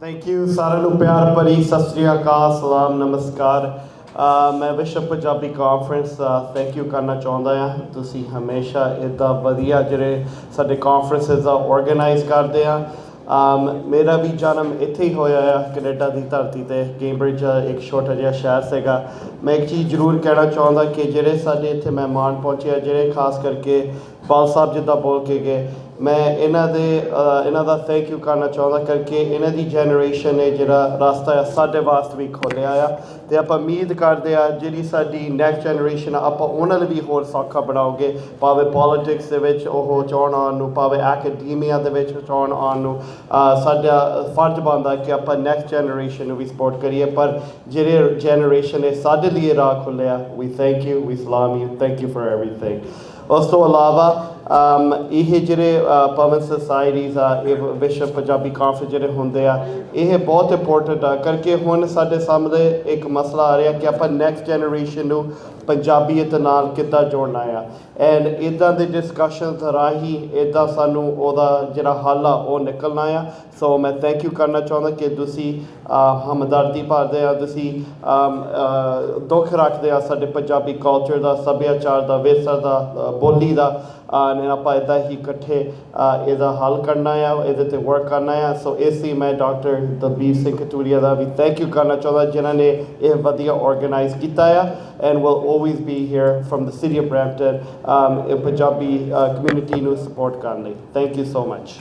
Thank you ਸਾਰਿਆਂ ਨੂੰ, ਪਿਆਰ ਭਰੀ ਸਤਿ ਸ੍ਰੀ ਅਕਾਲ, ਸਲਾਮ, ਨਮਸਕਾਰ। ਮੈਂ ਵਿਸ਼ਵ ਪੰਜਾਬੀ ਕਾਨਫਰੰਸ ਥੈਂਕ ਯੂ ਕਰਨਾ ਚਾਹੁੰਦਾ ਹਾਂ। ਤੁਸੀਂ ਹਮੇਸ਼ਾ ਇਦਾਂ ਵਧੀਆ ਜਿਹੜੇ ਸਾਡੇ ਕਾਨਫਰੰਸਸ ਆ ਆਰਗੇਨਾਈਜ਼ ਕਰਦੇ ਆ। ਅਮ ਮੇਰਾ ਵੀ ਜਨਮ ਇੱਥੇ ਹੀ ਹੋਇਆ ਆ, ਕੈਨੇਡਾ ਦੀ ਧਰਤੀ ਤੇ ਕੈਂਬਰਿਜ ਇੱਕ ਛੋਟਾ ਜਿਹਾ ਸ਼ਹਿਰ ਸੀਗਾ। ਮੈਂ ਇੱਕ ਚੀਜ਼ ਜ਼ਰੂਰ ਕਹਿਣਾ ਚਾਹੁੰਦਾ ਕਿ ਜਿਹੜੇ ਸਾਡੇ ਇੱਥੇ ਮਹਿਮਾਨ ਪਹੁੰਚੇ ਆ, ਜਿਹੜੇ ਖਾਸ ਕਰਕੇ ਪਾਲ ਸਾਹਿਬ ਜਿੱਦਾਂ ਬੋਲ ਕੇ ਗਏ। ਮੈਂ ਇਹਨਾਂ ਦੇ ਇਹਨਾਂ ਦਾ ਥੈਂਕ ਯੂ ਕਰਨਾ ਚਾਹੁੰਦਾ ਕਰਕੇ ਇਹਨਾਂ ਦੀ ਜਨਰੇਸ਼ਨ ਨੇ ਜਿਹੜਾ ਰਸਤਾ ਆ ਸਾਡੇ ਵਾਸਤੇ ਵੀ ਖੋਲਿਆ ਆ। ਤੇ ਆਪਾਂ ਉਮੀਦ ਕਰਦੇ ਆ ਜਿਹੜੀ ਸਾਡੀ ਨੈਕਸਟ ਜਨਰੇਸ਼ਨ ਆ, ਆਪਾਂ ਉਹਨਾਂ ਲਈ ਵੀ ਹੋਰ ਸੌਖਾ ਬਣਾਓਗੇ, ਭਾਵੇਂ ਪੋਲਿਟਿਕਸ ਦੇ ਵਿੱਚ ਉਹ ਚੋਣ ਆਉਣ ਨੂੰ, ਭਾਵੇਂ ਐਕੈਡਮੀਆ ਦੇ ਵਿੱਚ ਚੋਣ ਆਉਣ ਨੂੰ। ਸਾਡਾ ਫਰਜ਼ ਬਣਦਾ ਕਿ ਆਪਾਂ ਨੈਕਸਟ ਜਨਰੇਸ਼ਨ ਨੂੰ ਵੀ ਸਪੋਰਟ ਕਰੀਏ, ਪਰ ਜਿਹੜੇ ਜਨਰੇਸ਼ਨ ਨੇ ਸਾਡੇ ਲਈ ਰਾਹ ਖੋਲਿਆ ਵੀ ਥੈਂਕ ਯੂ ਵੀ ਸਲਾਮ you thank you for everything ਉਸ ਤੋਂ ਇਲਾਵਾ ਇਹ ਜਿਹੜੇ ਪਵਨ ਸੁਸਾਇਟੀਜ਼ ਆ ਇਹ ਵਿਸ਼ਵ ਪੰਜਾਬੀ ਕਾਨਫਰੰਸ ਜਿਹੜੇ ਹੁੰਦੇ ਆ ਇਹ ਬਹੁਤ ਇੰਪੋਰਟੈਂਟ ਆ ਕਰਕੇ ਹੁਣ ਸਾਡੇ ਸਾਹਮਣੇ ਇੱਕ ਮਸਲਾ ਆ ਰਿਹਾ ਕਿ ਆਪਾਂ ਨੈਕਸਟ ਜਨਰੇਸ਼ਨ ਨੂੰ ਪੰਜਾਬੀਅਤ ਨਾਲ ਕਿੱਦਾਂ ਜੋੜਨਾ ਆ ਐਂਡ ਇਦਾਂ ਦੇ ਡਿਸਕਸ਼ਨਸ ਰਾਹੀਂ ਇਦਾਂ ਸਾਨੂੰ ਉਹਦਾ ਜਿਹੜਾ ਹੱਲ ਆ ਉਹ ਨਿਕਲਣਾ ਆ ਸੋ ਮੈਂ ਥੈਂਕ ਯੂ ਕਰਨਾ ਚਾਹੁੰਦਾ ਕਿ ਤੁਸੀਂ ਹਮਦਰਦੀ ਭਰਦੇ ਆ ਤੁਸੀਂ ਦੁੱਖ ਰੱਖਦੇ ਆ ਸਾਡੇ ਪੰਜਾਬੀ ਕਲਚਰ ਦਾ ਸੱਭਿਆਚਾਰ ਦਾ ਵਿਰਸਾ ਦਾ ਬੋਲੀ ਦਾ ਨੇ ਆਪਾਂ ਇਦਾਂ ਹੀ ਇਕੱਠੇ ਇਹਦਾ ਹੱਲ ਕਰਨਾ ਆ, ਇਹਦੇ ਤੇ ਵਰਕ ਕਰਨਾ ਆ। ਸੋ ਇਸ ਲਈ ਮੈਂ ਡਾਕਟਰ ਦਲਬੀਰ ਸਿੰਘ ਕਟੂਰੀਆ ਦਾ ਵੀ ਥੈਂਕ ਯੂ ਕਰਨਾ ਚਾਹੁੰਦਾ, ਜਿਨ੍ਹਾਂ ਨੇ ਇਹ ਵਧੀਆ ਆਰਗੇਨਾਈਜ਼ ਕੀਤਾ ਆ and will always be here from the city of Brampton Punjabi community ਨੂੰ ਸਪੋਰਟ ਕਰਨ ਲਈ। Thank you so much